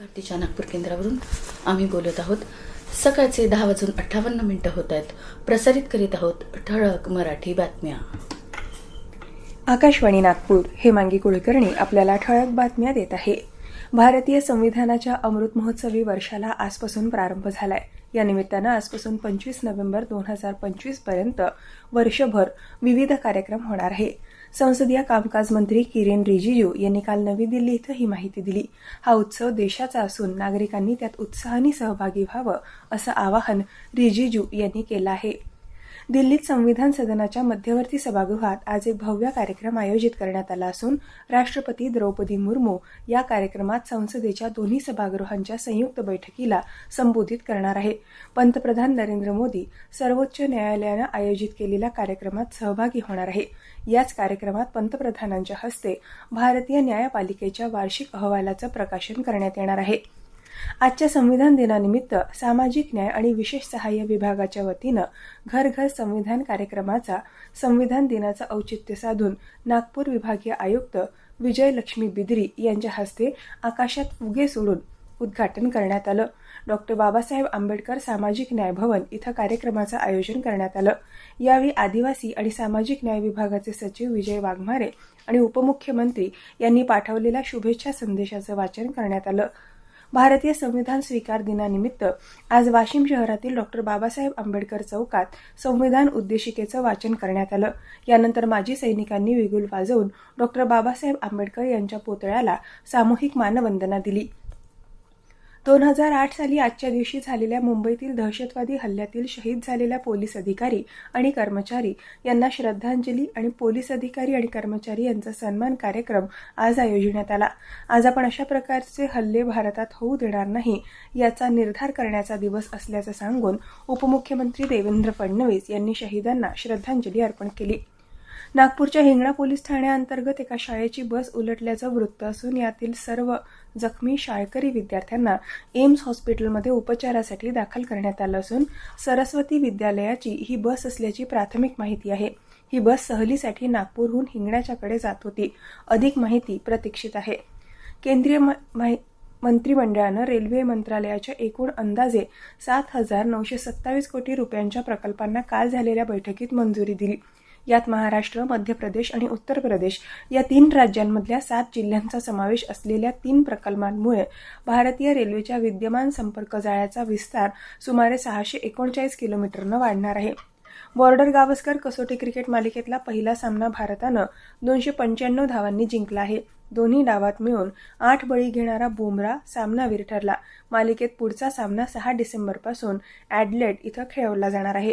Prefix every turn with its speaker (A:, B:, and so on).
A: भारतीच्या नागपूर केंद्रावरून आम्ही बोलत आहोत. सकाळचे दहा वाजून अठ्ठावन्न मिनिटं होत आहेत. प्रसारित करीत आहोत ठळक मराठी बातम्या.
B: आकाशवाणी नागपूर हेमांगी कुलकर्णी आपल्याला ठळक बातम्या देत आहे. भारतीय संविधानाच्या अमृत महोत्सवी वर्षाला आजपासून प्रारंभ झालाय. या निमित्तानं आजपासून पंचवीस नोव्हेंबर दोन हजार पंचवीसपर्यंत वर्षभर विविध कार्यक्रम होणार आहे. संसदीय कामकाज मंत्री किरेन रिजिजू यांनी काल नवी दिल्ली इथं ही माहिती दिली. हा उत्सव देशाचा असून नागरिकांनी त्यात उत्साहाने सहभागी व्हावं असं आवाहन रिजिजू यांनी केलं आहे. दिल्लीत संविधान सदनाच्या मध्यवर्ती सभागृहात आज एक भव्य कार्यक्रम आयोजित करण्यात आला असून राष्ट्रपती द्रौपदी मुर्मू या कार्यक्रमात संसदेच्या दोन्ही सभागृहांच्या संयुक्त बैठकीला संबोधित करणार आहे. पंतप्रधान नरेंद्र मोदी सर्वोच्च न्यायालयानं आयोजित केलेल्या कार्यक्रमात सहभागी होणार आहे. याच कार्यक्रमात पंतप्रधानांच्या हस्ते भारतीय न्यायपालिकेच्या वार्षिक अहवालाचं प्रकाशन करण्यात येणार आहे. आजच्या संविधान दिनानिमित्त सामाजिक न्याय आणि विशेष सहाय्य विभागाच्या वतीनं घर घर संविधान कार्यक्रमाचा संविधान दिनाचं औचित्य साधून नागपूर विभागीय आयुक्त विजयलक्ष्मी बिद्री यांच्या हस्ते आकाशात फुगे सोडून उद्घाटन करण्यात आलं. डॉक्टर बाबासाहेब आंबेडकर सामाजिक न्याय भवन इथं कार्यक्रमाचं आयोजन करण्यात आलं. यावेळी आदिवासी आणि सामाजिक न्याय विभागाचे सचिव विजय वाघमारे आणि उपमुख्यमंत्री यांनी पाठवलेल्या शुभेच्छा संदेशाचं वाचन करण्यात आलं. भारतीय संविधान स्वीकार दिनानिमित्त आज वाशिम शहरातील डॉक्टर बाबासाहेब आंबेडकर चौकात संविधान उद्देशिकेचं वाचन करण्यात आलं. यानंतर माजी सैनिकांनी विगुल वाजवून डॉक्टर बाबासाहेब आंबेडकर यांच्या पुतळ्याला सामूहिक मानवंदना दिली. दोन हजार आठ साली आजच्या दिवशी झालेल्या मुंबईतील दहशतवादी हल्ल्यातील शहीद झालेल्या पोलीस अधिकारी आणि कर्मचारी यांना श्रद्धांजली आणि पोलीस अधिकारी आणि कर्मचारी यांचा सन्मान कार्यक्रम आज आयोजिण्यात आला. आज आपण अशा प्रकारचे हल्ले भारतात होऊ देणार नाही याचा निर्धार करण्याचा दिवस असल्याचं सांगून उपमुख्यमंत्री देवेंद्र फडणवीस यांनी शहीदांना श्रद्धांजली अर्पण केली. नागपूरच्या हिंगणा पोलीस ठाण्याअंतर्गत एका शाळेची बस उलटल्याचं वृत्त असून यातील सर्व जखमी शाळकरी विद्यार्थ्यांना एम्स हॉस्पिटलमध्ये उपचारासाठी दाखल करण्यात आलं असून सरस्वती विद्यालयाची ही बस असल्याची प्राथमिक माहिती आहे. ही बस सहलीसाठी नागपूरहून हिंगण्याच्याकडे जात होती. अधिक माहिती प्रतीक्षित आहे. केंद्रीय मंत्रिमंडळानं रेल्वे मंत्रालयाच्या एकूण अंदाजे सात हजार नऊशे सत्तावीस कोटी रुपयांच्या प्रकल्पांना काल झालेल्या बैठकीत मंजुरी दिली. यात महाराष्ट्र मध्य प्रदेश आणि उत्तर प्रदेश या तीन राज्यांमधल्या सात जिल्ह्यांचा समावेश असलेल्या तीन प्रकल्पांमुळे भारतीय रेल्वेच्या विद्यमान संपर्क जाळ्याचा विस्तार सुमारे सहाशे एकोणचाळीस किलोमीटरनं वाढणार आहे. बॉर्डर गावस्कर कसोटी क्रिकेट मालिकेतला पहिला सामना भारतानं दोनशे पंच्याण्णव धावांनी जिंकला आहे. दोन्ही डावात मिळून आठ बळी घेणारा बुमरा सामनावीर ठरला. मालिकेत पुढचा सामना सहा डिसेंबरपासून ॲडलेट इथं खेळवला जाणार आहे.